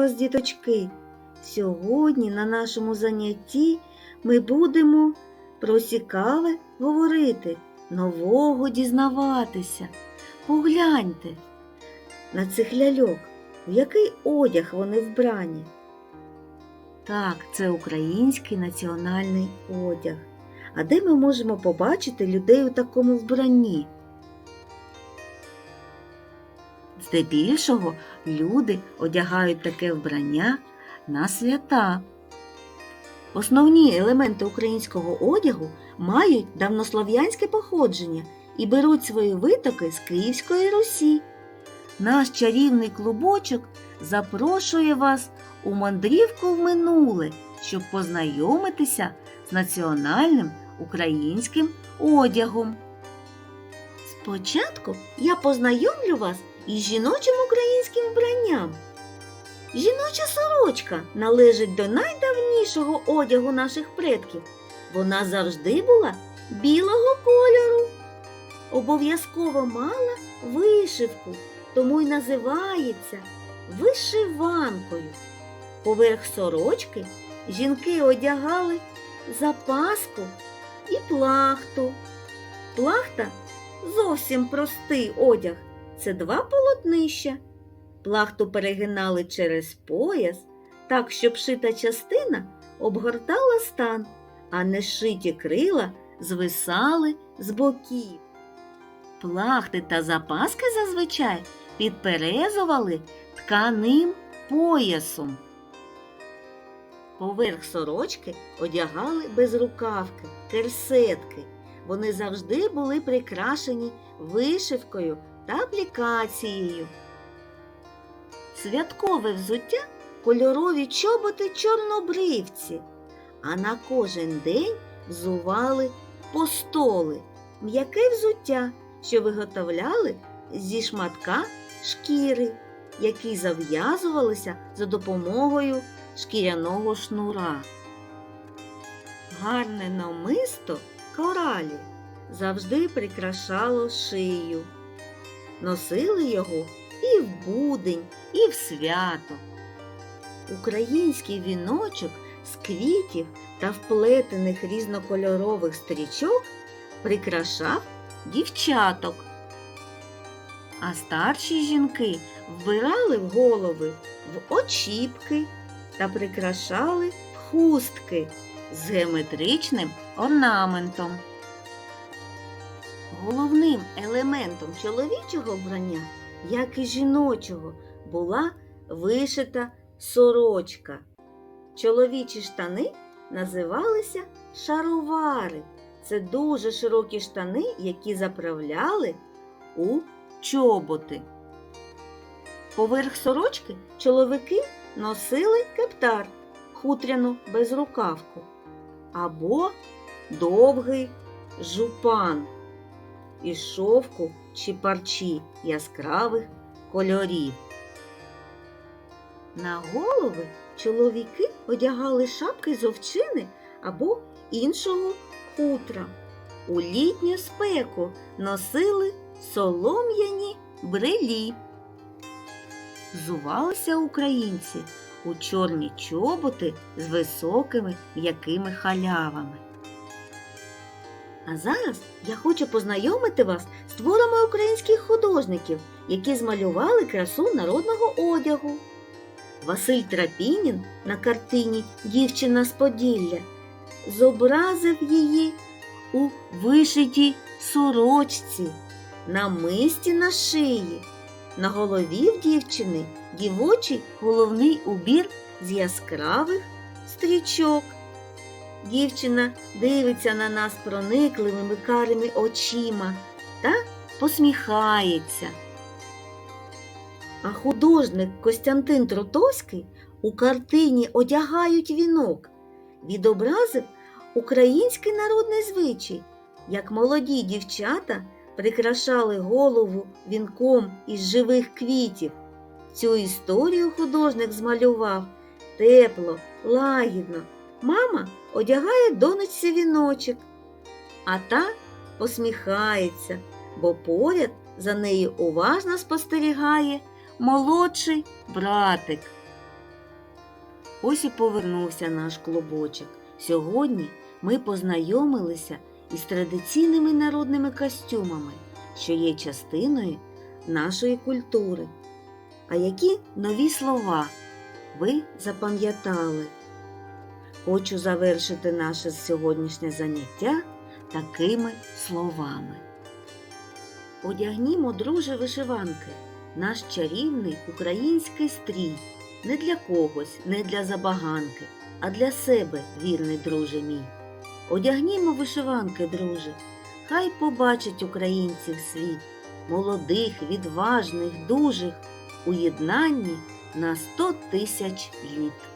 вас, діточки! Сьогодні на нашому занятті ми будемо про цікаве говорити, нового дізнаватися. Погляньте на цих ляльок, в який одяг вони вбрані. Так, це український національний одяг. А де ми можемо побачити людей у такому вбранні? Здебільшого люди одягають таке вбрання на свята. Основні елементи українського одягу мають давнослов'янське походження і беруть свої витоки з Київської Русі. Наш чарівний клубочок запрошує вас у мандрівку в минуле, щоб познайомитися з національним українським одягом. Спочатку я познайомлю вас із жіночим українським вбранням. Жіноча сорочка належить до найдавнішого одягу наших предків. Вона завжди була білого кольору. Обов'язково мала вишивку, тому й називається вишиванкою. Поверх сорочки жінки одягали запаску і плахту. Плахта зовсім простий одяг. Це два полотнища. Плахту перегинали через пояс, так, щоб шита частина обгортала стан, а нешиті крила звисали з боків. Плахти та запаски зазвичай підперезували тканим поясом. Поверх сорочки одягали безрукавки, керсетки. Вони завжди були прикрашені вишивкою та аплікацією. Святкове взуття кольорові чоботи чорнобривці, а на кожен день взували постоли, м'яке взуття, що виготовляли зі шматка шкіри, які зав'язувалися за допомогою шкіряного шнура. Гарне намисто коралі завжди прикрашало шию. Носили його і в будень, і в свято. Український віночок з квітів та вплетених різнокольорових стрічок прикрашав дівчаток. А старші жінки вбирали в голови в очіпки та прикрашали в хустки з геометричним орнаментом. Головним елементом чоловічого вбрання, як і жіночого, була вишита сорочка. Чоловічі штани називалися шаровари. Це дуже широкі штани, які заправляли у чоботи. Поверх сорочки чоловіки носили кептар, хутряну безрукавку або довгий жупан із шовку чи парчі яскравих кольорів. На голови чоловіки одягали шапки з овчини або іншого хутра. У літню спеку носили солом'яні брелі. Зувалися українці у чорні чоботи з високими м'якими халявами. А зараз я хочу познайомити вас з творами українських художників, які змалювали красу народного одягу. Василь Трапінін на картині Дівчина з Поділля зобразив її у вишитій сорочці, на мисті на шиї. На голові в дівчини дівочий головний убір з яскравих стрічок. Дівчина дивиться на нас проникливими карими очима та посміхається. А художник Костянтин Тротовський у картині Одягають вінок відобразив український народний звичай, як молоді дівчата прикрашали голову вінком із живих квітів. Цю історію художник змалював тепло, лагідно. Мама одягає донечці віночок, а та посміхається, бо поряд за нею уважно спостерігає молодший братик. Ось і повернувся наш клубочок. Сьогодні ми познайомилися із традиційними народними костюмами, що є частиною нашої культури. А які нові слова ви запам'ятали? Хочу завершити наше сьогоднішнє заняття такими словами. Одягнімо, друже, вишиванки, наш чарівний український стрій. Не для когось, не для забаганки, а для себе, вірний друже мій. Одягнімо вишиванки, друже, хай побачить українців світ, молодих, відважних, дужих, у єднанні на сто тисяч літ.